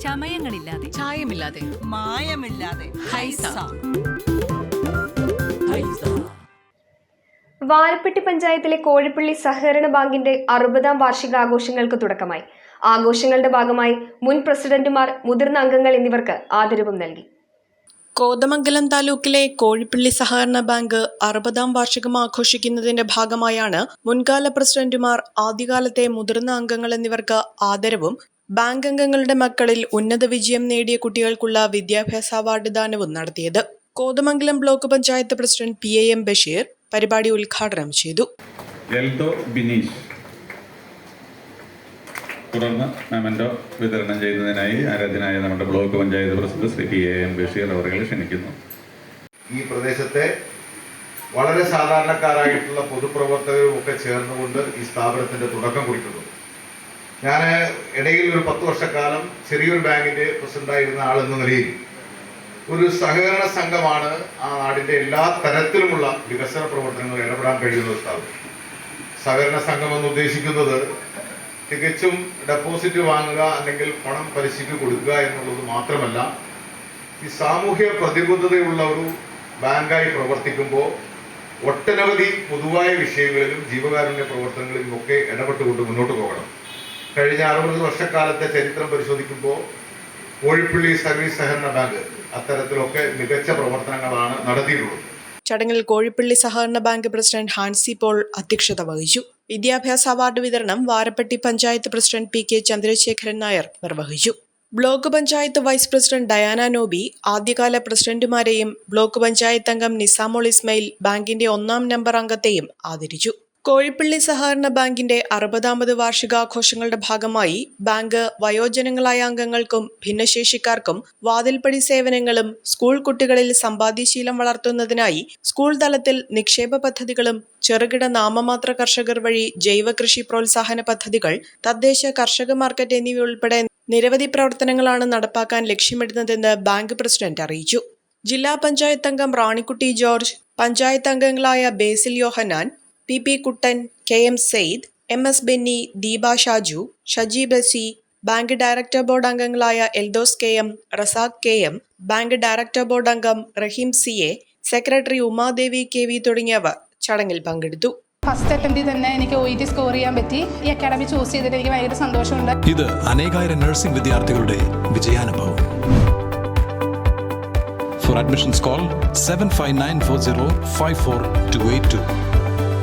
ചമയങ്ങളില്ലാതെ. ചായമില്ലാതെ. മായമില്ലാതെ. ഹൈസ. വാരപ്പെട്ടി പഞ്ചായത്തിലെ കോഴിപ്പള്ളി സഹകരണ ബാങ്കിന്റെ അറുപതാം വാർഷികാഘോഷങ്ങൾക്ക് തുടക്കമായി. ആഘോഷങ്ങളുടെ ഭാഗമായി മുൻ പ്രസിഡന്റുമാർ മുതിർന്ന അംഗങ്ങൾ എന്നിവർക്ക് ആദരവും നൽകി. കോതമംഗലം താലൂക്കിലെ കോഴിപ്പള്ളി സഹകരണ ബാങ്ക് അറുപതാം വാർഷികം ആഘോഷിക്കുന്നതിന്റെ ഭാഗമായാണ് മുൻകാല പ്രസിഡന്റുമാർ ആദ്യകാലത്തെ മുതിർന്ന അംഗങ്ങൾ എന്നിവർക്ക് ആദരവും ബാങ്ക് അംഗങ്ങളുടെ മക്കളിൽ ഉന്നത വിജയം നേടിയ കുട്ടികൾക്കുള്ള വിദ്യാഭ്യാസ അവാർഡ് ദാനവും നടത്തിയത് Kothamangalam block panchayat president P A M Basheer പരിപാടി ഉദ്ഘാടനം ചെയ്തു. എൽദോ ബിനീഷ്. തുടർന്ന് മെമന്റോ വിതരണം ചെയ്യുന്നതിനായി ആരാധനായ നമ്മുടെ block panchayat president Shri P A M Basheer അവരെ ക്ഷണിക്കുന്നു. ഈ പ്രദേശത്തെ വളരെ സാധാരണക്കാരായിട്ടുള്ള പൊതുപ്രവർത്തകരും ഒക്കെ ചേർന്നുകൊണ്ട് ഈ സ്ഥാപനത്തിന്റെ തുടക്കം കുറിക്കുന്നു. ഞാൻ ഇടയിൽ ഒരു പത്ത് വർഷക്കാലം ചെറിയൊരു ബാങ്കിന്റെ പ്രസിഡന്റായിരുന്ന ആളെന്ന നിലയിൽ ഒരു സഹകരണ സംഘമാണ് ആ നാടിന്റെ എല്ലാ തരത്തിലുമുള്ള വികസന പ്രവർത്തനങ്ങളിൽ ഇടപെടാൻ കഴിയുന്ന സ്ഥാപനം. സഹകരണ സംഘം എന്ന് ഉദ്ദേശിക്കുന്നത് തികച്ചും ഡെപ്പോസിറ്റ് വാങ്ങുക അല്ലെങ്കിൽ പണം പലിശയ്ക്ക് കൊടുക്കുക എന്നുള്ളത് മാത്രമല്ല ഈ സാമൂഹ്യ പ്രതിബദ്ധതയുള്ള ഒരു ബാങ്കായി പ്രവർത്തിക്കുമ്പോൾ ഒട്ടനവധി പൊതുവായ വിഷയങ്ങളിലും ജീവകാരുണ്യ പ്രവർത്തനങ്ങളിലും ഒക്കെ ഇടപെട്ടുകൊണ്ട് മുന്നോട്ട് പോകണം. കഴിഞ്ഞ അറുപത് വർഷക്കാലത്തെ ചരിത്രം പരിശോധിക്കുമ്പോൾ കോഴിപ്പള്ളി സർവീസ് സഹകരണ ബാങ്ക് അത്തരത്തിലൊക്കെ മികച്ച പ്രവർത്തനങ്ങളാണ് നടത്തിയിട്ടുള്ളത്. ചടങ്ങിൽ കോഴിപ്പള്ളി സഹകരണ ബാങ്ക് പ്രസിഡന്റ് ഹാൻസി പോൾ അധ്യക്ഷത വഹിച്ചു. വിദ്യാഭ്യാസ അവാർഡ് വിതരണം Varappetty panchayat president P K Chandrasekharan Nair നിർവഹിച്ചു. Block panchayat vice president Diana Noby ആദ്യകാല പ്രസിഡന്റുമാരെയും ബ്ലോക്ക് പഞ്ചായത്ത് അംഗം നിസാമോൾ ഇസ്മയിൽ ബാങ്കിന്റെ ഒന്നാം നമ്പർ അംഗത്തെയും ആദരിച്ചു. കോഴിപ്പള്ളി സഹകരണ ബാങ്കിന്റെ അറുപതാമത് വാർഷികാഘോഷങ്ങളുടെ ഭാഗമായി ബാങ്ക് വയോജനങ്ങളായ അംഗങ്ങൾക്കും ഭിന്നശേഷിക്കാർക്കും വാതിൽപ്പടി സേവനങ്ങളും സ്കൂൾ കുട്ടികളിൽ സമ്പാദ്യശീലം വളർത്തുന്നതിനായി സ്കൂൾ തലത്തിൽ നിക്ഷേപ പദ്ധതികളും ചെറുകിട നാമമാത്ര കർഷകർ വഴി ജൈവ കൃഷി പ്രോത്സാഹന പദ്ധതികൾ തദ്ദേശ കർഷക മാർക്കറ്റ് എന്നിവ ഉൾപ്പെടെ നിരവധി പ്രവർത്തനങ്ങളാണ് നടപ്പാക്കാൻ ലക്ഷ്യമിടുന്നതെന്ന് ബാങ്ക് പ്രസിഡന്റ് അറിയിച്ചു. ജില്ലാ പഞ്ചായത്ത് അംഗം റാണിക്കുട്ടി ജോർജ് പഞ്ചായത്ത് അംഗങ്ങളായ Basil Yohannan P P Kuttan K M Syed M S Benny Deepa Shaju Shaji ബസി bank director board അംഗങ്ങളായ Eldhose K M Razak K M bank director board അംഗം Raheem C A secretary Umadevi K V തുടങ്ങിയവർ ചടങ്ങിൽ പങ്കെടുത്തു. First അറ്റംപ്റ്റിൽ തന്നെ എനിക്ക് O E T score ചെയ്യാൻ പറ്റി. ഈ അക്കാഡമി ചൂസ് ചെയ്തിട്ട് എനിക്ക് ഭയങ്കര സന്തോഷമുണ്ട്. ഇത് അനേകായിരം നഴ്സിംഗ് വിദ്യാർത്ഥികളുടെ വിജയാനുഭവം. For admissions call seven five nine four zero five four two eight two